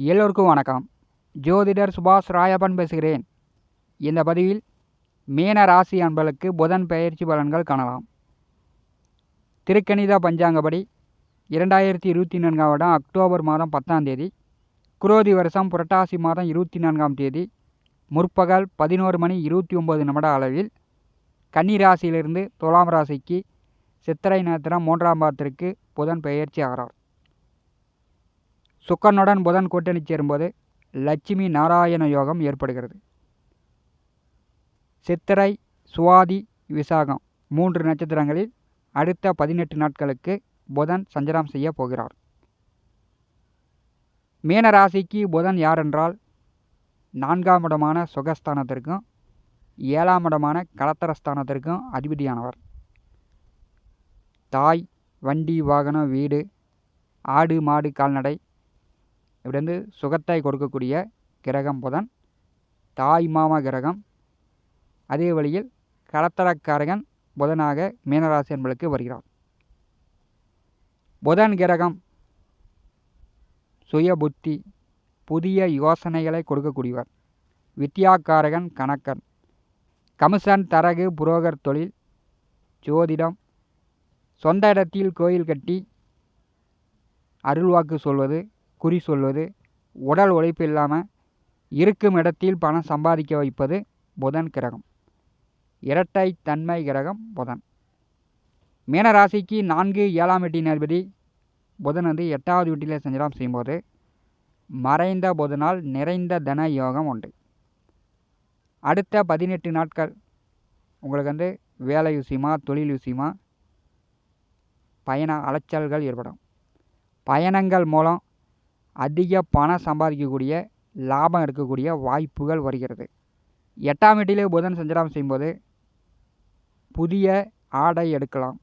எல்லோருக்கும் வணக்கம். ஜோதிடர் சுபாஷ் ராயப்பன் பேசுகிறேன். இந்த பதிவில் மீன ராசி அன்பர்களுக்கு புதன் பெயர்ச்சி பலன்கள் காணலாம். திருக்கணித பஞ்சாங்கப்படி இரண்டாயிரத்தி இருபத்தி நான்காம் வருடம் அக்டோபர் மாதம் பத்தாம் தேதி குரோதி வருஷம் புரட்டாசி மாதம் இருபத்தி நான்காம் தேதி முற்பகல் பதினோரு மணி இருபத்தி ஒம்பது நிமிட அளவில் கன்னி ராசியிலிருந்து துலாம் ராசிக்கு சித்திரை நட்சத்திரம் மூன்றாம் பாதத்திற்கு புதன் பெயர்ச்சி ஆகிறார். சுக்கரனுடன் புதன் கூட்டணி சேரும்போது லட்சுமி நாராயண யோகம் ஏற்படுகிறது. சித்திரை சுவாதி விசாகம் மூன்று நட்சத்திரங்களில் அடுத்த பதினெட்டு நாட்களுக்கு புதன் சஞ்சலம் செய்ய போகிறார். மீன ராசிக்கு புதன் யாரென்றால் நான்காம் இடமான சுகஸ்தானத்திற்கும் ஏழாம் இடமான கலத்தரஸ்தானத்திற்கும் அதிபதியானவர். தாய் வண்டி வாகனம் வீடு ஆடு மாடு கால்நடை இப்படி வந்து சுகத்தை கொடுக்கக்கூடிய கிரகம் புதன் தாய் மாமா கிரகம். அதே வழியில் கடத்தரக்காரகன் புதனாக மீனராசி என்பளுக்கு வருகிறார் புதன் கிரகம் சுய புத்தி புதிய யோசனைகளை கொடுக்கக்கூடியவர். வித்யாக்காரகன் கணக்கன். கமிஷன் தரகு புரோகர் தொழில் ஜோதிடம். சொந்த இடத்தில் கோயில் கட்டி அருள்வாக்கு சொல்வது குறி சொல்வது உடல் உழைப்பு இல்லாமல் இருக்கும் இடத்தில் பணம் சம்பாதிக்க வைப்பது புதன் கிரகம். இரட்டை தன்மை கிரகம் புதன். மீனராசிக்கு நான்கு ஏழாம் வீட்டின் அதிபதி புதன் வந்து எட்டாவது வீட்டில் சஞ்சலம் செய்யும்போது மறைந்த புதனால் நிறைந்த தன யோகம் உண்டு. அடுத்த பதினெட்டு நாட்கள் உங்களுக்கு வந்து வேலை விஷயமா தொழில் விஷயமா பயண அலைச்சல்கள் ஏற்படும். பயணங்கள் மூலம் அதிக பணம் சம்பாதிக்கக்கூடிய லாபம் எடுக்கக்கூடிய வாய்ப்புகள் வருகிறது. எட்டாம் வீட்டிலே புதன் சஞ்சலம் செய்யும்போது புதிய ஆடை எடுக்கலாம்.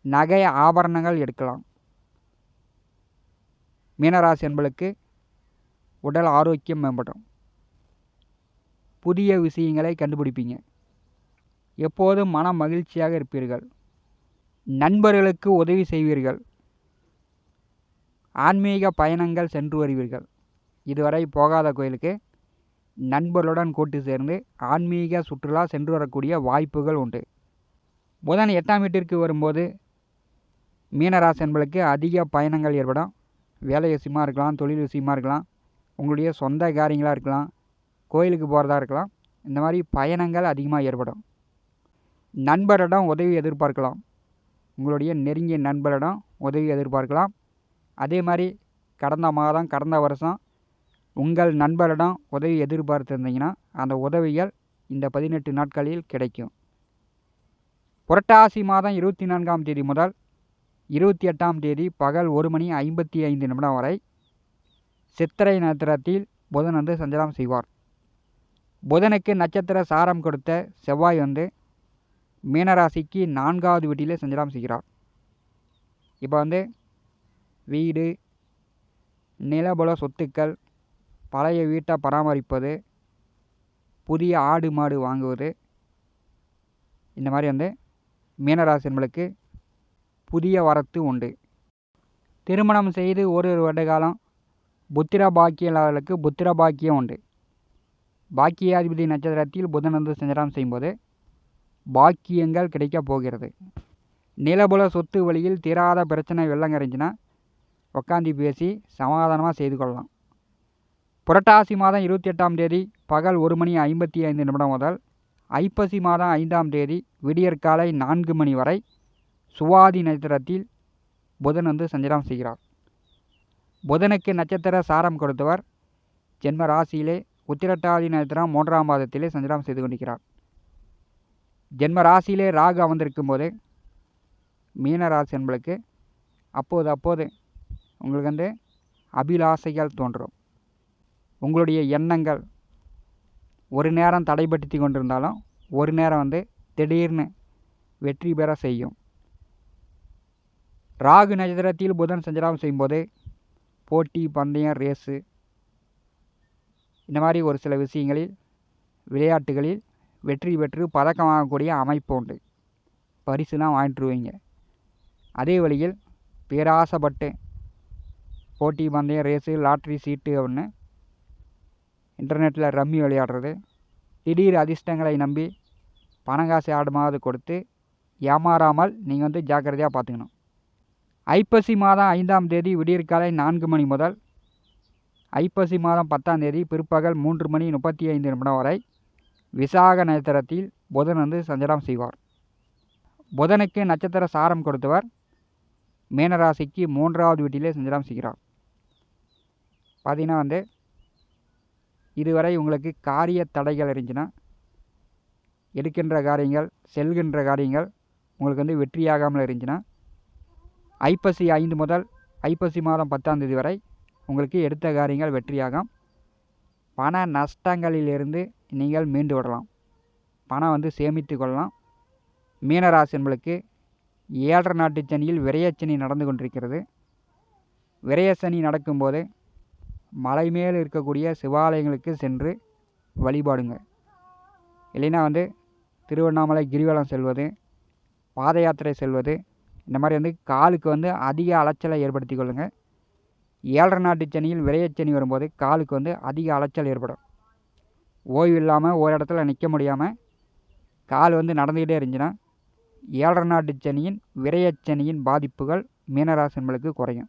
நகை ஆபரணங்கள் எடுக்கலாம். மீனராசி என்பளுக்கு உடல் ஆரோக்கியம் மேம்படும். புதிய விஷயங்களை கண்டுபிடிப்பீங்க. எப்போதும் மன மகிழ்ச்சியாக இருப்பீர்கள். நண்பர்களுக்கு உதவி செய்வீர்கள். ஆன்மீக பயணங்கள் சென்று வருவீர்கள். இதுவரை போகாத கோயிலுக்கு நண்பர்களுடன் கூட்டு சேர்ந்து ஆன்மீக சுற்றுலா சென்று வரக்கூடிய வாய்ப்புகள் உண்டு. புதன் எட்டாம் வீட்டிற்கு வரும்போது மீனராசி என்பளுக்கு அதிக பயணங்கள் ஏற்படும். வேலை விஷயமா இருக்கலாம் தொழில் விஷயமா இருக்கலாம் உங்களுடைய சொந்த காரியங்களாக இருக்கலாம் கோயிலுக்கு போகிறதா இருக்கலாம் இந்த மாதிரி பயணங்கள் அதிகமாக ஏற்படும். நண்பரிடம் உதவி எதிர்பார்க்கலாம். உங்களுடைய நெருங்கிய நண்பரிடம் உதவி எதிர்பார்க்கலாம். அதே மாதிரி கடந்த மாதம் கடந்த வருஷம் உங்கள் நண்பரிடம் உதவி எதிர்பார்த்துருந்தீங்கன்னா அந்த உதவிகள் இந்த பதினெட்டு நாட்களில் கிடைக்கும். புரட்டாசி மாதம் இருபத்தி நான்காம் தேதி முதல் இருபத்தி எட்டாம் தேதி பகல் ஒரு மணி ஐம்பத்தி ஐந்து நிமிடம் வரை சித்திரை நட்சத்திரத்தில் புதன் வந்து சஞ்சலம் செய்வார். புதனுக்கு நட்சத்திர சாரம் கொடுத்த செவ்வாய் வந்து மீனராசிக்கு நான்காவது வீட்டிலே சஞ்சலம் செய்கிறார். இப்போ வந்து வீடு நிலபுல சொத்துக்கள் பழைய வீட்டை பராமரிப்பது புதிய ஆடு மாடு வாங்குவது. இந்த மாதிரி வந்து மீனராசன்ளுக்கு புதிய வரத்து உண்டு. திருமணம் செய்து ஒரு ஒரு வருட காலம் புத்திர பாக்கியர்களுக்கு புத்திர பாக்கியம் உண்டு. பாக்கியாதிபதி நட்சத்திரத்தில் புதனந்து சஞ்சலம் செய்யும்போது பாக்கியங்கள் கிடைக்கப் போகிறது. நிலபுல சொத்து வழியில் தீராத பிரச்சனை வெள்ளம் கரைஞ்சினா உட்காந்து பேசி சமாதானமாக செய்து கொள்ளலாம். புரட்டாசி மாதம் இருபத்தி எட்டாம் தேதி பகல் ஒரு மணி ஐம்பத்தி ஐந்து நிமிடம் முதல் ஐப்பசி மாதம் ஐந்தாம் தேதி விடியற்காலை நான்கு மணி வரை சுவாதி நட்சத்திரத்தில் புதன் வந்து சஞ்சலம் செய்கிறார். புதனுக்கு நட்சத்திர சாரம் கொடுத்தவர் ஜென்ம ராசியிலே உத்திரட்டாதி நட்சத்திரம் மூன்றாம் மாதத்திலே சஞ்சலம் செய்து கொண்டிருக்கிறார். ஜென்ம ராசியிலே ராகு அமர்ந்திருக்கும் போது மீனராசி என்பளுக்கு அப்போது அப்போது உங்களுக்கு வந்து அபிலாசைகள் தோன்றும். உங்களுடைய எண்ணங்கள் ஒரு நேரம் தடைப்படுத்தி கொண்டிருந்தாலும் ஒரு நேரம் வந்து திடீர்னு வெற்றி பெற செய்யும். ராகு நட்சத்திரத்தில் புதன் சஞ்சலம் செய்யும்போது போட்டி பந்தயம் ரேஸு இந்த மாதிரி ஒரு சில விஷயங்களில் விளையாட்டுகளில் வெற்றி பெற்று பதக்கம் வாங்கக்கூடிய அமைப்பு உண்டு. பரிசுலாம் வாங்கிட்டுருவீங்க அதே வழியில் பேராசைப்பட்டு போட்டி பந்தயம் ரேஸு லாட்ரி சீட்டு அப்படின்னு இன்டர்நெட்டில் ரம்மி விளையாடுறது. திடீர் அதிர்ஷ்டங்களை நம்பி பணங்காசு ஆடுமாவது கொடுத்து ஏமாறாமல் நீங்கள் வந்து ஜாக்கிரதையாக பார்த்துக்கணும். ஐப்பசி மாதம் ஐந்தாம் தேதி விடியற்காலை நான்கு மணி முதல் ஐப்பசி மாதம் பத்தாம் தேதி பிற்பகல் மூன்று மணி முப்பத்தி ஐந்து நிமிடம் வரை விசாக நட்சத்திரத்தில் புதன் வந்து சஞ்சலம் செய்வார். புதனுக்கு நட்சத்திர சாரம் கொடுத்தவர் மீனராசிக்கு மூன்றாவது வீட்டிலே சஞ்சலம் செய்கிறார். பார்த்தீங்கன்னா வந்து இதுவரை உங்களுக்கு காரிய தடைகள் இருந்துச்சுன்னா எடுக்கின்ற காரியங்கள் செல்கின்ற காரியங்கள் உங்களுக்கு வந்து வெற்றியாகாமல் இருந்துச்சுன்னா ஐப்பசி ஐந்து முதல் ஐப்பசி மாதம் பத்தாம் தேதி வரை உங்களுக்கு எடுத்த காரியங்கள் வெற்றியாகும். பண நஷ்டங்களிலிருந்து நீங்கள் மீண்டு விடலாம் பணம் வந்து சேமித்து கொள்ளலாம். மீனராசி என்பளுக்கு ஏழரை நாட்டு சனியில் விரையச்சனி நடந்து கொண்டிருக்கிறது. விரயசனி நடக்கும்போது மலை மேல் இருக்கக்கூடிய சிவாலயங்களுக்கு சென்று வழிபாடுங்க. இல்லைன்னா வந்து திருவண்ணாமலை கிரிவலம் செல்வது பாத யாத்திரை செல்வது இந்த மாதிரி வந்து காலுக்கு வந்து அதிக அலைச்சலை ஏற்படுத்தி கொள்ளுங்கள் ஏழரை நாட்டு சனியில் விரையச்சனி வரும்போது காலுக்கு வந்து அதிக அலைச்சல் ஏற்படும். ஓய்வு இல்லாமல் ஒரு இடத்துல நிற்க முடியாமல் கால் வந்து நடந்துக்கிட்டே இருந்துச்சுன்னா ஏழரை நாட்டு சனியின் விரையச்சனியின் பாதிப்புகள் மீனராசி என்பளுக்கு குறையும்.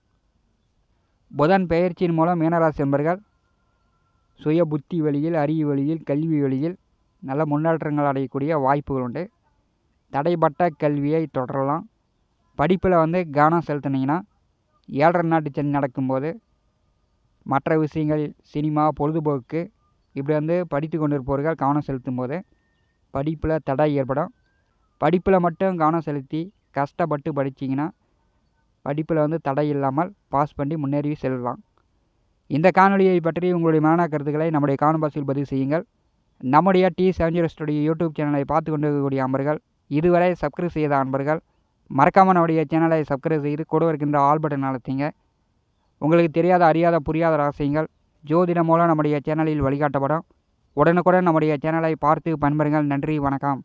புதன் பெயர்ச்சியின் மூலம் மீனராசி என்பர்கள் சுய புத்தி வழியில் அறிவு வழியில் கல்வி வழியில் நல்ல முன்னேற்றங்கள் அடையக்கூடிய வாய்ப்புகள் உண்டு. தடைப்பட்ட கல்வியை தொடரலாம். படிப்பில் வந்து கவனம் செலுத்தினீங்கன்னா ஏழரை நாட்டு சனி நடக்கும்போது மற்ற விஷயங்கள் சினிமா பொழுதுபோக்கு இப்படி வந்து படித்து கொண்டிருப்பவர்கள் கவனம் செலுத்தும் போது படிப்பில் தடை ஏற்படும். படிப்பில் மட்டும் கவனம் செலுத்தி கஷ்டப்பட்டு படிச்சிங்கன்னா படிப்பில் வந்து தடை இல்லாமல் பாஸ் பண்ணி முன்னேறி செல்லலாம். இந்த காணொலியை பற்றி உங்களுடைய மாணா கருத்துக்களை நம்முடைய காணொபாசில் பதிவு செய்யுங்கள். நம்முடைய டி செவன் யூடியூப் சேனலை பார்த்து கொண்டிருக்கக்கூடிய அன்பர்கள் இதுவரை சப்ஸ்கிரைப் செய்த அன்பர்கள் மறக்காமல் நம்முடைய சேனலை சப்ஸ்கிரைப் செய்து கூட இருக்கின்ற ஆல் பட்டன் அழுத்திங்க. உங்களுக்கு தெரியாத அறியாத புரியாத ரகசியங்கள் ஜோதிடம் மூலம் நம்முடைய சேனலில் வழிகாட்டப்படும். உடனுக்குடன் நம்முடைய சேனலை பார்த்து பயன்பெறுங்கள். நன்றி வணக்கம்.